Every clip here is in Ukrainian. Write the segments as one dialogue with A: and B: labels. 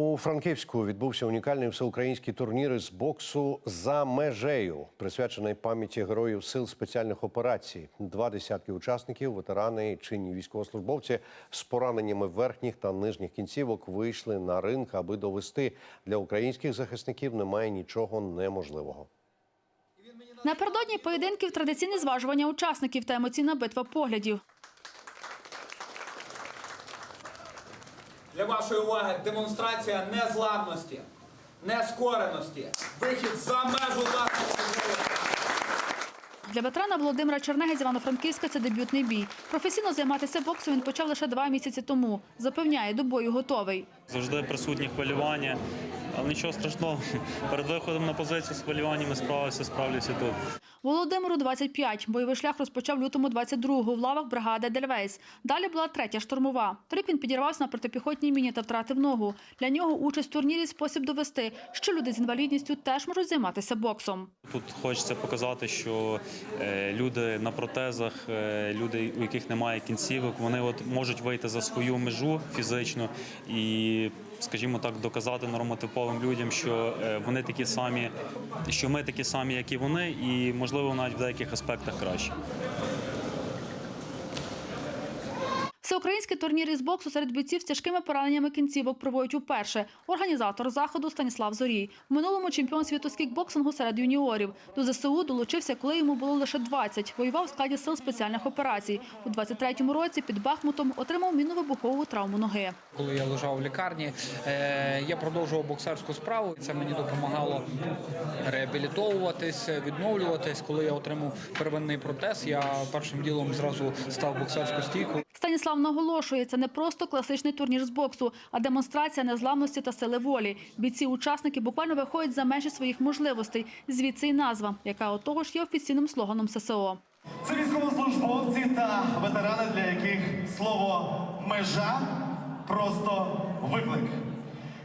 A: У Франківську відбувся унікальний всеукраїнський турнір із боксу за межею, присвячений пам'яті героїв сил спеціальних операцій. Два десятки учасників, ветерани чинні військовослужбовці з пораненнями верхніх та нижніх кінцівок вийшли на ринг, аби довести для українських захисників немає нічого неможливого.
B: Напередодні поєдинків традиційне зважування учасників та емоційна битва поглядів.
C: Для вашої уваги демонстрація незламності, нескореності, вихід за межу власності.
B: Для ветерана Володимира Чернеги з Івано-Франківська це дебютний бій. Професійно займатися боксом він почав лише два місяці тому. Запевняє, до бою готовий.
D: Завжди присутні хвилювання, але нічого страшного. Перед виходом на позицію з хвилюваннями справився, справлюся тут.
B: Володимиру 25. Бойовий шлях розпочав лютому 22-го в лавах бригади Дельвейс. Далі була третя штурмова. Торік він підірвався на протипіхотній міні та втратив ногу. Для нього участь в турнірі – спосіб довести, що люди з інвалідністю теж можуть займатися боксом.
D: Тут хочеться показати, що е, люди на протезах, е, люди, у яких немає кінцівок, вони от можуть вийти за свою межу фізично і, скажімо так, доказати нормотиповим людям, що е, вони такі самі, що ми такі самі, як і вони, і можливо навіть в деяких аспектах краще.
B: Всеукраїнський турнір із боксу серед бійців з тяжкими пораненнями кінцівок проводять уперше. Організатор заходу Станіслав Зорій. В минулому чемпіон світу з кікбоксингу серед юніорів. До ЗСУ долучився, коли йому було лише 20. Воював у складі сил спеціальних операцій. У 23-му році під Бахмутом отримав мінно-вибухову травму ноги.
E: Коли я лежав в лікарні, е, я продовжував боксерську справу. Це мені допомагало реабілітовуватись, відновлюватись. Коли я отримав первинний протез, я першим ділом зразу став в боксерську стійку.
B: Станіслав наголошує, це не просто класичний турнір з боксу, а демонстрація незламності та сили волі. Бійці-учасники буквально виходять за межі своїх можливостей. Звідси й назва, яка отого ж є офіційним слоганом ССО.
F: Це військовослужбовці та ветерани, для яких слово межа просто виклик.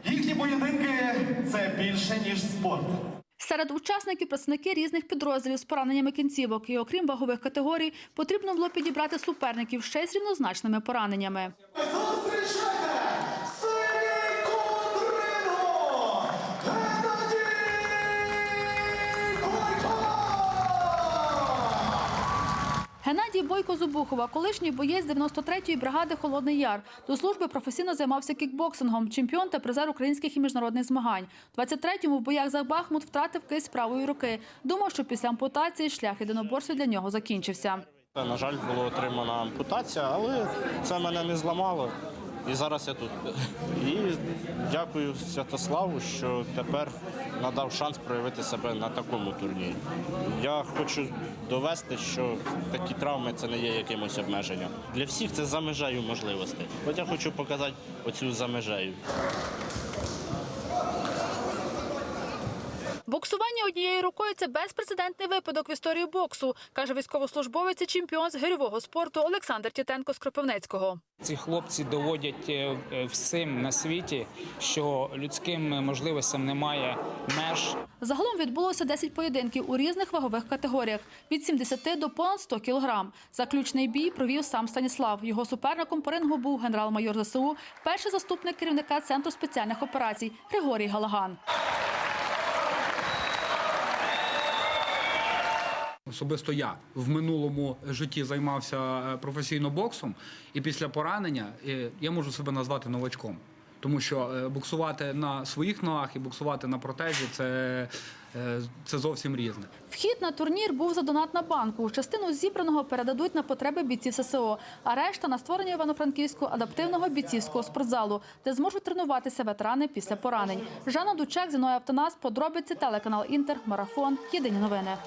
F: Їхні поєдинки це більше ніж спорт.
B: Серед учасників представники різних підрозділів з пораненнями кінцівок. І окрім вагових категорій, потрібно було підібрати суперників ще з рівнозначними пораненнями.
F: Геннадій Бойко
B: Зубухова, колишній боєць 93-ї бригади Холодний Яр. До служби професійно займався кікбоксингом, чемпіон та призер українських і міжнародних змагань. 23-му в боях за Бахмут втратив кисть правої руки. Думав, що після ампутації шлях єдиноборства для нього закінчився.
G: На жаль, була отримана ампутація, але це мене не зламало. І зараз я тут. І дякую Святославу, що тепер надав шанс проявити себе на такому турнірі. Я хочу довести, що такі травми це не є якимось обмеженням. Для всіх це за межею можливостей. От я хочу показати оцю за межею.
B: Боксування однією рукою це безпрецедентний випадок в історії боксу, каже військовослужбовець і чемпіон з гирьового спорту Олександр Тітенко з Кропивницького.
H: Ці хлопці доводять е, всім на світі, що людським можливостям немає меж.
B: Загалом відбулося 10 поєдинків у різних вагових категоріях від 70 до понад 100 кілограм. Заключний бій провів сам Станіслав. Його суперником по рингу був генерал-майор ЗСУ, перший заступник керівника центру спеціальних операцій Григорій Галаган.
E: Особисто я в минулому житті займався е, професійно боксом, і після поранення е, я можу себе назвати новачком. Тому що е, боксувати на своїх ногах і боксувати на протезі це, це зовсім різне.
B: Вхід на турнір був за донат на банку. Частину зібраного передадуть на потреби бійців ССО, а решта на створення Івано-Франківського адаптивного бійцівського спортзалу, де зможуть тренуватися ветерани після поранень. Жанна Дучек, Зіною Автонас, подробиці телеканал Інтер, марафон. Єдині новини.